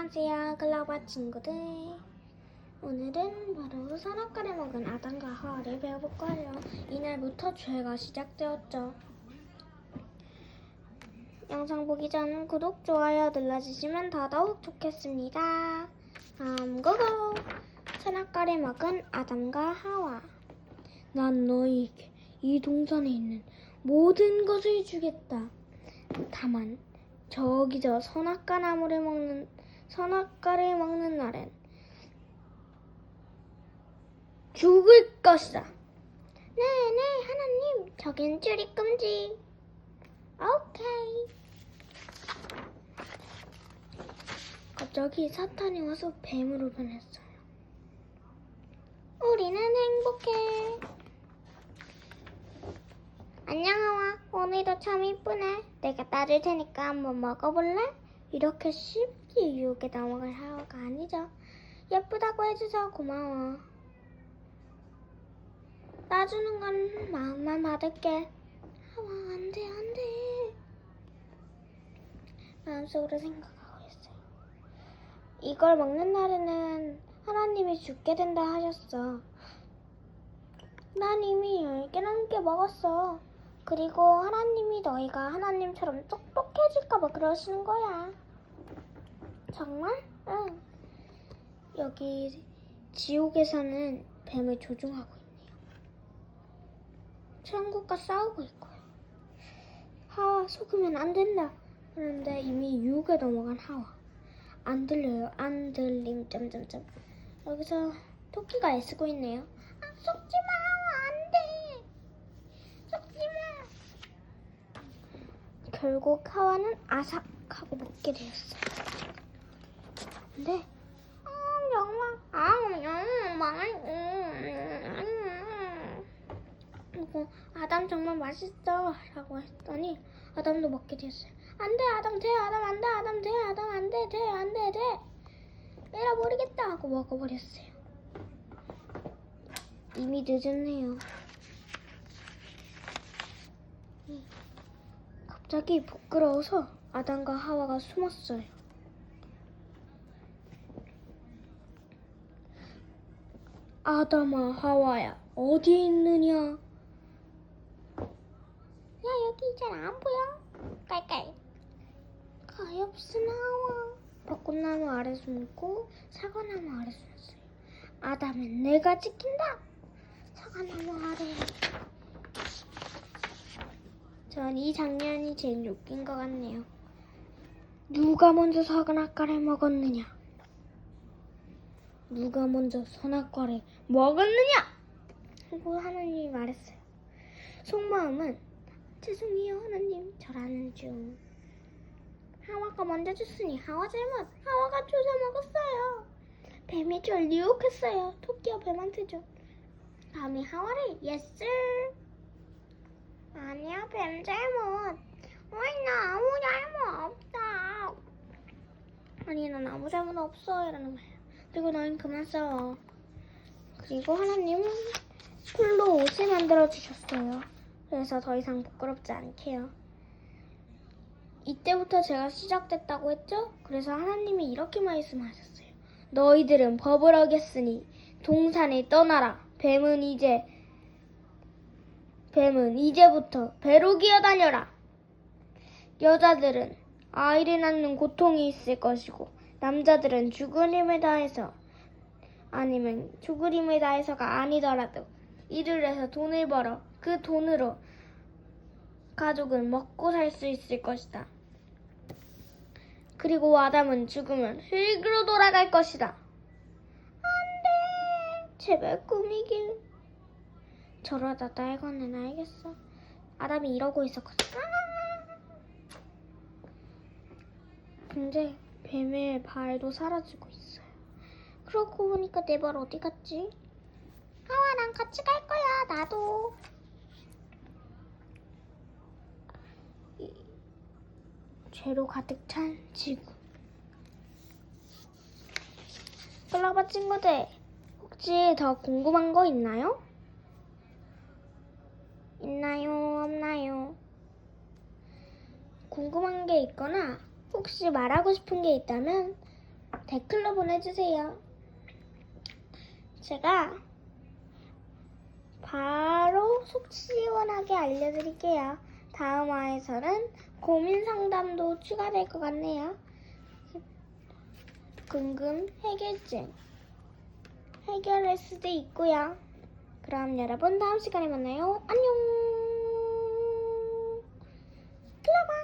안녕하세요, 글로벌 친구들. 오늘은 바로 선악과를 먹은 아담과 하와를 배워볼 거예요. 이날부터 죄가 시작되었죠. 영상 보기 전 구독, 좋아요 눌러주시면 더더욱 좋겠습니다. 다음 고고! 선악과를 먹은 아담과 하와. 난 너희에게 이 동산에 있는 모든 것을 주겠다. 다만 저기 저 선악과 나무를 먹는 선악과를 먹는 날엔 죽을 것이다. 네, 네, 하나님, 저긴 출입 금지. 오케이. 갑자기 사탄이 와서 뱀으로 변했어요. 우리는 행복해. 안녕 하와 오늘도 참 이쁘네 내가 따줄 테니까 한번 먹어볼래? 이렇게 쉽게 유혹에 넘어갈 하와가 아니죠. 예쁘다고 해줘서 고마워. 따주는 건 마음만 받을게. 하와 안 돼 안 돼. 마음속으로 생각하고 있어요. 이걸 먹는 날에는 하나님이 죽게 된다 하셨어. 난 이미 10개 넘게 먹었어. 그리고 하나님이 너희가 하나님처럼 똑똑해질까봐 그러시는 거야. 정말? 응. 여기 지옥에서는 뱀을 조종하고 있네요. 천국과 싸우고 있고요. 하와 속으면 안 된다. 그런데 이미 유혹에 넘어간 하와. 안 들려요. 안 들림. 점점점. 여기서 토끼가 애쓰고 있네요. 아, 속지 마, 안 돼. 속지 마. 결국 하와는 아삭하고 먹게 되었어요. 근데 아 정말 아 너무 맛있어. 그리고 아담 정말 맛있어 라고 했더니 아담도 먹게 되었어요. 안돼 아담 돼 아담 안돼 아담 돼 아담 안돼 돼 안돼 돼. 에라 모르겠다 하고 먹어버렸어요. 이미 늦었네요. 갑자기 부끄러워서 아담과 하와가 숨었어요. 아담아, 하와야, 어디 있느냐? 야, 여기 잘 안 보여? 깔깔. 가엾은 하와. 벚꽃나무 아래 숨고 사과나무 아래 숨었어요. 아담은 내가 지킨다. 사과나무 아래. 전 이 장면이 제일 웃긴 것 같네요. 누가 먼저 사과나과를 먹었느냐? 누가 먼저 선악과를 먹었느냐? 하고 하나님이 말했어요. 속마음은 죄송해요 하나님 저라는 중 하와가 먼저 줬으니 하와 잘못 하와가 주워 먹었어요. 뱀이 절 유혹했어요. 토끼와 뱀한테죠. 감히 하와를 예스 아니야 뱀 잘못 어이 나 아무 잘못 없다 아니 난 아무 잘못 없어 이러는 거예요 그리고 너희 그만 싸워. 그리고 하나님은 풀로 옷을 만들어 주셨어요. 그래서 더 이상 부끄럽지 않게요. 이때부터 제가 시작됐다고 했죠? 그래서 하나님이 이렇게 말씀하셨어요. 너희들은 법을 어겼으니 동산에 떠나라. 뱀은 이제 뱀은 이제부터 배로 기어다녀라. 여자들은 아이를 낳는 고통이 있을 것이고 남자들은 죽을 힘을 다해서 아니면 죽을 힘을 다해서가 아니더라도 일을 해서 돈을 벌어 그 돈으로 가족은 먹고 살 수 있을 것이다. 그리고 아담은 죽으면 흙으로 돌아갈 것이다. 안 돼. 제발 꿈이길. 저러다 날거는 알겠어. 아담이 이러고 있었거든. 근데 뱀의 발도 사라지고 있어요. 그러고 보니까 내 발 어디 갔지? 하와랑 같이 갈 거야, 나도. 이- 죄로 가득 찬 지구. 글로벌 친구들, 혹시 더 궁금한 거 있나요? 있나요? 없나요? 궁금한 게 있거나 혹시 말하고 싶은 게 있다면 댓글로 보내주세요. 제가 바로 속 시원하게 알려드릴게요. 다음 화에서는 고민 상담도 추가될 것 같네요. 궁금 해결증 해결할 수도 있고요. 그럼 여러분 다음 시간에 만나요. 안녕. 클라바.